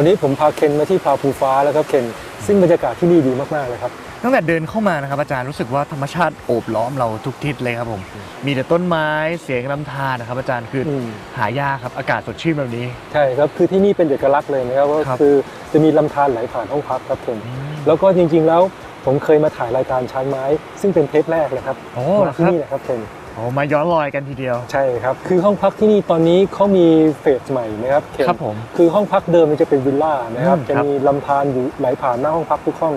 ตอนนี้ผมพาเคนมาที่พาภูฟ้าแล้วครับเคนซึ่งบรรยากาศที่นี่ดีมากๆเลยครับ ตั้งแต่เดินเข้ามานะครับอาจารย์รู้สึกว่าธรรมชาติโอบล้อมเราทุกทิศเลยครับผม มีแต่ต้นไม้เสียงลำธารนะครับ อาจารย์คืออมหายากครับอากาศสดชื่นแบบนี้ ใช่ครับคือที่นี่เป็นเอกลักษณ์เลยนะครับว่าครับคือจะมีลำธารไหลผ่านห้องพักครับเคนแล้วก็จริง ๆแล้วผมเคยมาถ่ายรายการช้างไม้ ซึ่งเป็นเทปแรกเลยครับโอ้มาที่นี่นะครับเคนโอ้มาย้อนรอยกันทีเดียว ใช่ครับ คือห้องพักที่นี่ตอนนี้เขามีเฟสใหม่นะครับเคนครับผมคือห้องพักเดิมมันจะเป็นวิลล่านะครับอืมจะครับมีลำธารอยู่ไหลผ่านหน้าห้องพักทุกห้อง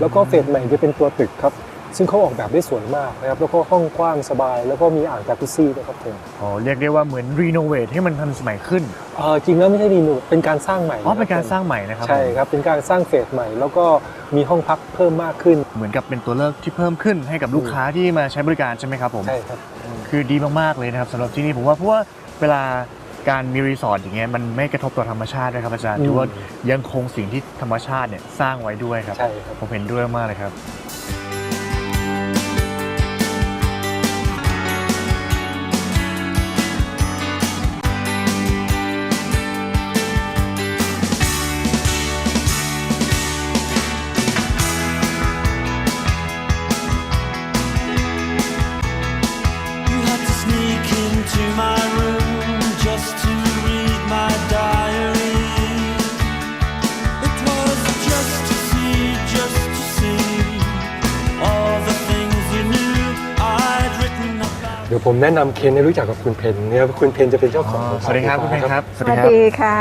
แล้วก็เฟสใหม่จะเป็นตัวตึกครับ ซึ่งเขาออกแบบได้สวยมากนะครับ แล้วก็ห้องกว้างสบาย แล้วก็มีอ่างจากุซซี่ด้วยครับเคนอ๋อเรียกได้ว่าเหมือนรีโนเวทให้มันทันสมัยขึ้นเออจริงแล้วไม่ใช่รีโนเวทเป็นการสร้างใหม่อ๋อเป็นการคบสร้างใหม่นะครับใช่ผมครับเป็นการสร้างเฟสใหม่ แล้วก็มีห้องพักเพิ่มมากขึ้น เหมือนกับเป็นตัวเลือกที่เพิ่มขึ้นให้กับลูกค้าที่มาใช้บริการใช่ไหมครับผมใช่ครับคือดีมากๆเลยนะครับสำหรับที่นี่ผมว่าเพราะว่าเวลา การมีรีสอร์ทอย่างเงี้ยมันไม่กระทบต่อธรรมชาตินะครับอาจารย์อืม ถือว่ายังคงสิ่งที่ธรรมชาติเนี่ยสร้างไว้ด้วยครับ ใช่ครับ ผมเห็นด้วยมากเลยครับ You had to sneak into my เดี๋ยวผมแนะนำเคนให้รู้จักกับคุณเพนเนี่ยคุณเพนจะเป็นเจ้าของสวัสดีครับคุณเพนครับสวัสดีค่ะ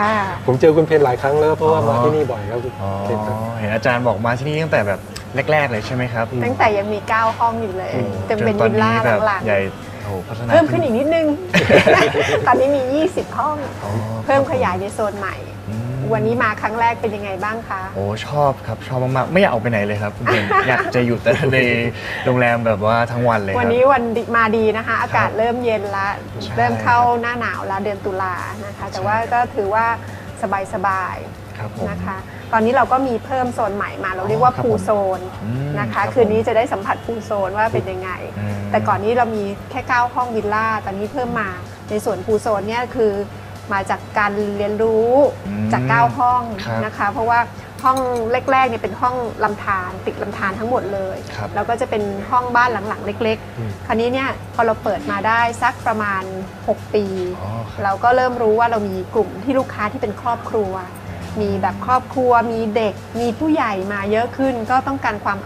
ผมเจอคุณเพนหลายครั้งแล้วเพราะว่าอ๋อมาที่นี่บ่อยครับคุณอ๋อเพนครับเห็นอาจารย์บอกมาที่นี่ตั้งแต่แบบแรก ๆ เลยใช่ไหมครับ ตั้งแต่ยังมี 9 ห้องอยู่เลยอืมเต็มเป็นจตอวิลล่าแบบหลังใหญ่โอ้โหพัฒนาๆเพิ่มขึ้นอีกนิดนึง ตอนนี้มี 20 ห้องอ๋อเพิ่มขยายในโซนใหม่อืม วันนี้มาครั้งแรกเป็นยังไงบ้างคะ โอ้ชอบครับชอบมากๆไม่อยากออกไปไหนเลยครับคุณเพนอยากจะอยู่แต่ในโรงแรมแบบว่าทั้งวันเลยควันรับนี้วันดีมาดีนะคะ อากาศเริ่มเย็นละใช่เริ่มเข้าหน้าหนาวแล้วเดือนตุลานะคะ แต่ว่าก็ถือว่าสบายครับผมๆนะคะตอนนี้เราก็มีเพิ่มโซนใหม่มาเราเรียกว่าครับพูผมโซนอืมนะคะรับคืนนี้ผมจะได้สัมผัสพูโซนว่าเป็นยังไง อืมแต่ก่อนนี้เรามีแค่ 9 ห้องวิลล่าตอนนี้เพิ่มมาในส่วนพูโซนเนี่ยคือ มาจากการเรียนรู้อืมจาก 9 ห้องครับนะคะ เพราะว่าห้องแรกๆเนี่ยเป็นห้องลำธารติดลำธารทั้งหมดเลย ครับแล้วก็จะเป็นห้องบ้านหลังๆ เล็กอืม ๆ คราวนี้เนี่ยพอเราเปิดมาได้สักประมาณ 6 ปี อ๋อครับ เราก็เริ่มรู้ว่าเรามีกลุ่มที่ลูกค้าที่เป็นครอบครัว มีแบบครอบครัว มีเด็ก มีผู้ใหญ่มาเยอะขึ้น ก็ต้องการความ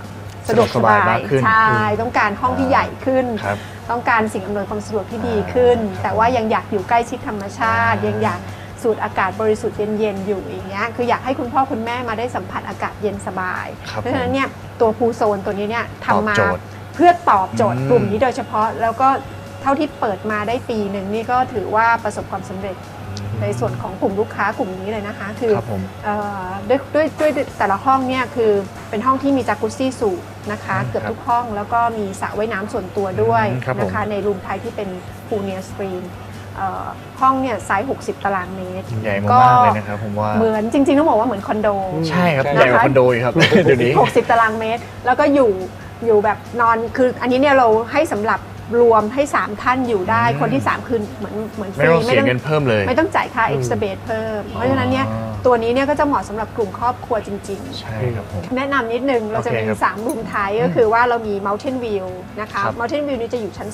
สะดวกสบาสะดวกสบายมายกขึ้นใช่ ต้องการห้องที่ใหญ่ขึ้น ครับ ต้องการสิ่งอำนวยความสะดวกที่ดีขึ้นครับแต่ว่ายังอยากอยู่ใกล้ชิดธรรมชาติอ่ายัยังอยากสูดอากาศบริสุทธิ์เย็นๆอยู่อย่างเงี้ยคืออยากให้คุณพ่อคุณแม่มาได้สัมผัสอากาศเย็นสบาย ครับเพราะฉะนั้นเนี่ยตัวพูโซนตัวนี้เนี่ยตอบทำมาโจทย์เพื่อตอบโจทย์อืม กลุ่มนี้โดยเฉพาะแล้วก็เท่าที่เปิดมาได้ปีหนึ่งนี่ก็ถือว่าประสบความสำเร็จ ในส่วนของกลุ่มลูกค้ากลุ่มนี้เลยนะคะ คือครับผม เอ่อด้วยด้วยด้วยแต่ละห้องเนี่ยคือเป็นห้องที่มีจากุซซี่สูงนะคะ อืมเกือบครับทุกห้องแล้วก็มีสระว่ายน้ำส่วนตัวด้วยอืมครับผม นะคะในรูมไทยที่เป็นพูเนียสตรีมห้องเนี่ยไซส์ 60 ตารางเมตร ใหญ่มากๆเลยนะครับผมว่า เหมือนจริงๆต้องบอกว่าเหมือนคอนโด ใช่ครับใช่ใหญ่กว่าคอนโดอีกครับ เดี๋ยวนี้ 60 ตารางเมตร แล้วก็อยู่อยู่แบบนอนคืออันนี้เนี่ยเราให้สำหรับ รวมให้ 3 ท่านอยู่ได้อืมคนที่ 3 คือเหมือนเหมือนฟไม่รีต้องเสียเงินเพิ่มเลย ไม่ต้องจ่ายค่าอืมเอ็กซ์เบเพิ่ม เพราะฉะนั้นเนี่ยอ๋อตัวนี้เนี่ยก็จะเหมาะสำหรับกลุ่มครอบครัวจริง ๆ ใช่ครับผม แนะนำนิดนึง เราจะโอเคมีครับ3 รูมไทยก็คือว่าเรามี Mountain View นะคะ ครับ Mountain View นี่จะอยู่ชั้น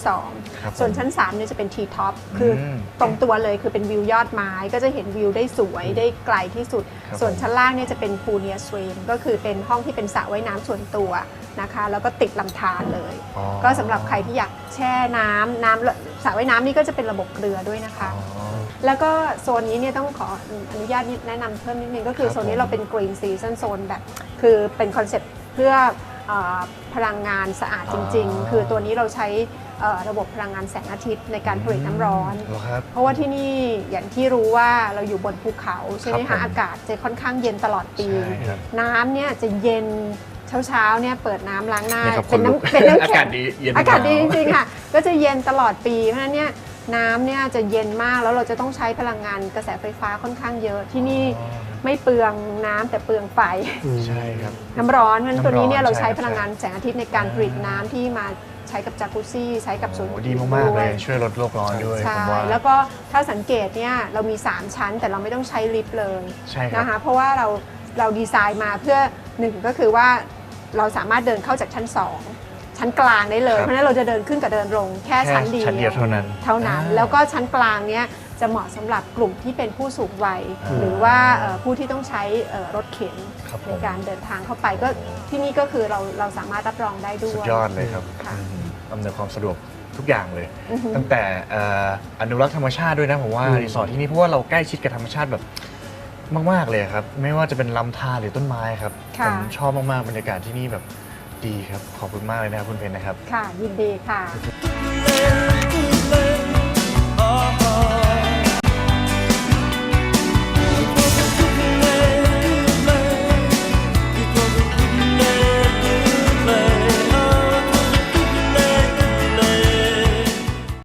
ครับ2 ส่วนชั้น 3 เนี่ยจะเป็น T Top คืออม ตรงตัวเลยคือเป็นวิวยอดไม้ก็จะเห็นวิวได้สวยได้ไกลที่สุด ครับส่วนผมชั้นล่างเนี่ยจะเป็น p o o l Near Stream ก็คือเป็นห้องที่เป็นสระว่ายน้ำส่วนตัวนะคะ แล้วก็ติดลำธารเลย อ๋อก็สำหรับใครที่อยากแช่น้ำน้ำสระว่ายน้ำนี่ก็จะเป็นระบบเกลือด้วยนะคะ อ๋อ แล้วก็โซนนี้เนี่ยต้องขออนุญาตแนะนำเพิ่มนิดนึงก็คือครับโซนนี้ผมเราเป็น Green Season Zone แบบ คือเป็นคอนเซ็ปต์เพื่อเออพลังงานสะอาดจริง อ่า ๆ คือตัวนี้เราใช้เอ่อ ระบบพลังงานแสงอาทิตย์ในการผลิตน้ำร้อน เหรอครับ เพราะว่าที่นี่อย่างที่รู้ว่าเราอยู่บนภูเขาใช่ไหมครัคะบผมอากาศจะค่อนข้างเย็นตลอดปี ใช่ครับน้ำเนี่ยจะเย็นเช้าๆเนี่ยเปิดน้ำล้างหน้าเนี่ยครับเป็นคนลุกน้ำเป็นน้ำอาแข็กางศดีเย็นอากาศดีหจนวริงๆค่ะ ก็จะเย็นตลอดปีเพราะฉะนั้นเนี่ยน้ำเนี่ยจะเย็นมากแล้วเราจะต้องใช้พลังงานกระแสไฟฟ้าค่อนข้างเยอะที่นี่ อ๋อ ไม่เปลืองน้ำแต่เปลืองไฟอืมใช่ครับ น้ำร้อนเพราะฉะนั้นตัวนี้เนี่ยน้ำร้อนเราใช้ใช่ครับพลังงานแสงอาทิตย์ในการผลิตน้ำที่มาใช้กับจากุซี่ ใช้กับสวนโอ้ดีมาก ๆ เลย ช่วยลดโลกร้อนด้วยใช่ผมว่า แล้วก็ถ้าสังเกตเนี่ยเรามี 3 ชั้นแต่เราไม่ต้องใช้ลิฟต์เลยใช่ครับ นะคะเพราะว่าเราเราดีไซน์มาเพื่อหนึ่งก็คือว่าเราสามารถเดินเข้าจากชั้น 2 ชั้นกลางได้เลยครับเพราะฉะนั้นเราจะเดินขึ้นกับเดินลงแค่แค่ชั้นเดียวชั้นเดียวเท่านั้น เท่านั้นอ่าแล้วก็ชั้นกลางเนี้ย จะเหมาะสำหรับกลุ่มที่เป็นผู้สูงวัยอ่าหรือว่าเอ่อผู้ที่ต้องใช้เอ่อรถเข็นครับผในมการเดินทางเข้าไปก็ที่นี่ก็คือเราเราสามารถรับรองได้ด้สุวดย ยอดเลยครับค่ะอืมอำนวยความสะดวกทุกอย่างเลย อือฮึ ตั้งแต่เอ่ออนุรักษ์ธรรมชาติด้วยนะผมว่าอืม รีสอร์ทที่นี่เพราะว่าเราใกล้ชิดกับธรรมชาติแบบมาก ๆ เลยครับ ไม่ว่าจะเป็นลำธารหรือต้นไม้ครับค่ะผมชอบมาก ๆ บรรยากาศที่นี่แบบดีครับ ขอบคุณมากเลยนะครับคุณเพนนะครับ ค่ะยินดีค่ะ The